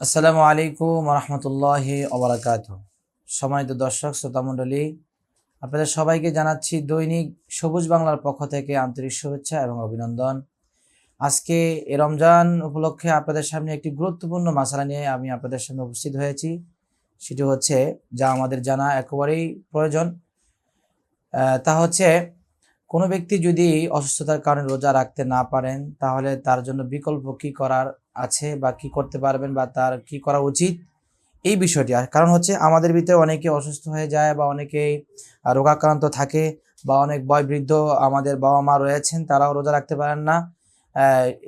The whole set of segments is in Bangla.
আসসালামু আলাইকুম রহমতুল্লাহ ওবরাকাত সম্মানিত দর্শক শ্রোতা মণ্ডলী আপনাদের সবাইকে জানাচ্ছি দৈনিক সবুজ বাংলার পক্ষ থেকে আন্তরিক শুভেচ্ছা এবং অভিনন্দন। আজকে এ রমজান উপলক্ষে আপনাদের সামনে একটি গুরুত্বপূর্ণ মশালা নিয়ে আমি আপনাদের সামনে উপস্থিত হয়েছি। সেটি হচ্ছে, যা আমাদের জানা একেবারেই প্রয়োজন। তা হচ্ছে, কোনো ব্যক্তি যদি অসুস্থতার কারণে রোজা রাখতে না পারেন, তাহলে তার জন্য বিকল্প কী করার আছে বা কি করতে পারবেন বা তার কি করা উচিত, এই বিষয়টি। কারণ হচ্ছে আমাদের ভিতরে অনেকে অসুস্থ হয়ে যায় বা অনেকেই রোগাক্রান্ত থাকে বা অনেক বয়বৃদ্ধ আমাদের বাবা মা রয়েছেন, তারাও রোজা রাখতে পারেন না।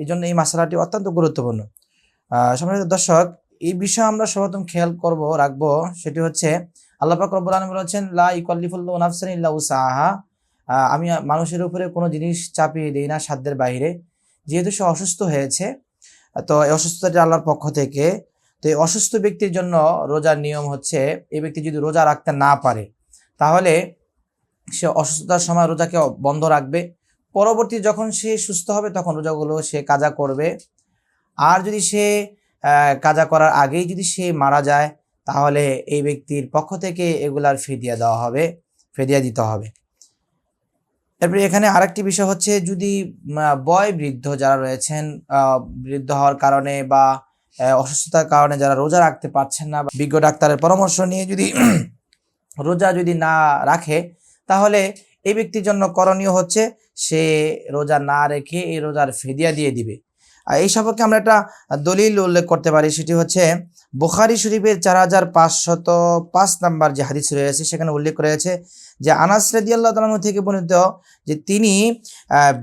এই জন্য এই মশলাটি অত্যন্ত গুরুত্বপূর্ণ। সম্মানিত দর্শক, এই বিষয়ে আমরা সর্বপ্রথম খেয়াল করব, রাখব সেটি হচ্ছে, আল্লাহ পাক রব্বুল আলামিন বলেছেন, লা ইকাল্লিফুল্লাহু ইল্লা উসাহা আমি মানুষের উপরে কোনো জিনিস চাপিয়ে দিই না সাধ্যের বাইরে যেহেতু সে অসুস্থ হয়েছে তো এই অসুস্থতাটি আল্লাহর পক্ষ থেকে। তো এই অসুস্থ ব্যক্তির জন্য রোজার নিয়ম হচ্ছে, এই ব্যক্তি যদি রোজা রাখতে না পারে, তাহলে সে অসুস্থতার সময় রোজাকে বন্ধ রাখবে। পরবর্তী যখন সে সুস্থ হবে, তখন রোজাগুলো সে কাজা করবে। আর যদি সে কাজা করার আগেই যদি সে মারা যায়, তাহলে এই ব্যক্তির পক্ষ থেকে এগুলার ফেদিয়া দেওয়া হবে, ফেদিয়া দিতে হবে। এরপরে এখানে আরেকটি বিষয় হচ্ছে যদি বয় বৃদ্ধ যারা রয়েছেন বৃদ্ধ হওয়ার কারণে বা অসুস্থতার কারণে যারা রোজা রাখতে পারছেন না বিজ্ঞ ডাক্তারের পরামর্শ নিয়ে যদি রোজা যদি না রাখে, তাহলে এই ব্যক্তির জন্য করণীয় হচ্ছে সে রোজা না রেখে এই রোজার ফেদিয়া দিয়ে দিবে। এই সম্পর্কে আমরা একটা দলিল উল্লেখ করতে পারি, সেটি হচ্ছে বুখারি শরীফের চার হাজার পাঁচশত পাঁচ নাম্বার যে হাদিস রয়েছে, সেখানে উল্লেখ রয়েছে যে আনাস রাদিয়াল্লাহু থেকে বর্ণিত যে তিনি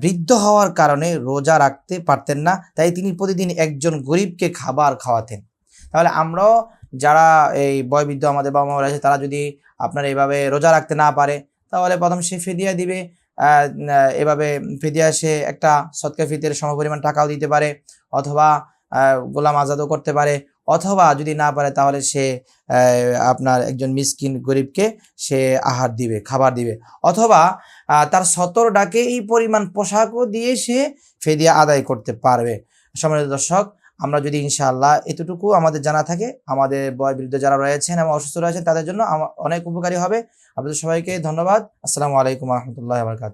বৃদ্ধ হওয়ার কারণে রোজা রাখতে পারতেন না, তাই তিনি প্রতিদিন একজন গরিবকে খাবার খাওয়াতেন। তাহলে আমরাও যারা এই বয়বৃদ্ধ আমাদের বাবা মা রয়েছে, তারা যদি আপনার এইভাবে রোজা রাখতে না পারে, তাহলে প্রথম সে ফেদিয়া দিবে এভাবে ফেদিয়া সে একটা সৎকা ফিতের সমপরিমাণ টাকাও দিতে পারে, অথবা গোলাম আজাদও করতে পারে, অথবা যদি না পারে তাহলে সে আপনার একজন মিসকিন গরিবকে সে আহার দিবে, খাবার দিবে, অথবা তার সতর ডাকে এই পরিমাণ পোশাকও দিয়ে সে ফেদিয়া আদায় করতে পারবে। সম্মানিত দর্শক আমরা যদি ইনশাআল্লাহ এতটুকু আমাদের জানা থাকে, আমাদের বয় বৃদ্ধ যারা রয়েছেন এবং অসুস্থ রয়েছেন, তাদের জন্য অনেক উপকারী হবে। আপনাদের সবাইকে ধন্যবাদ। আসসালামু আলাইকুম রহমতুল্লাহ বারকাত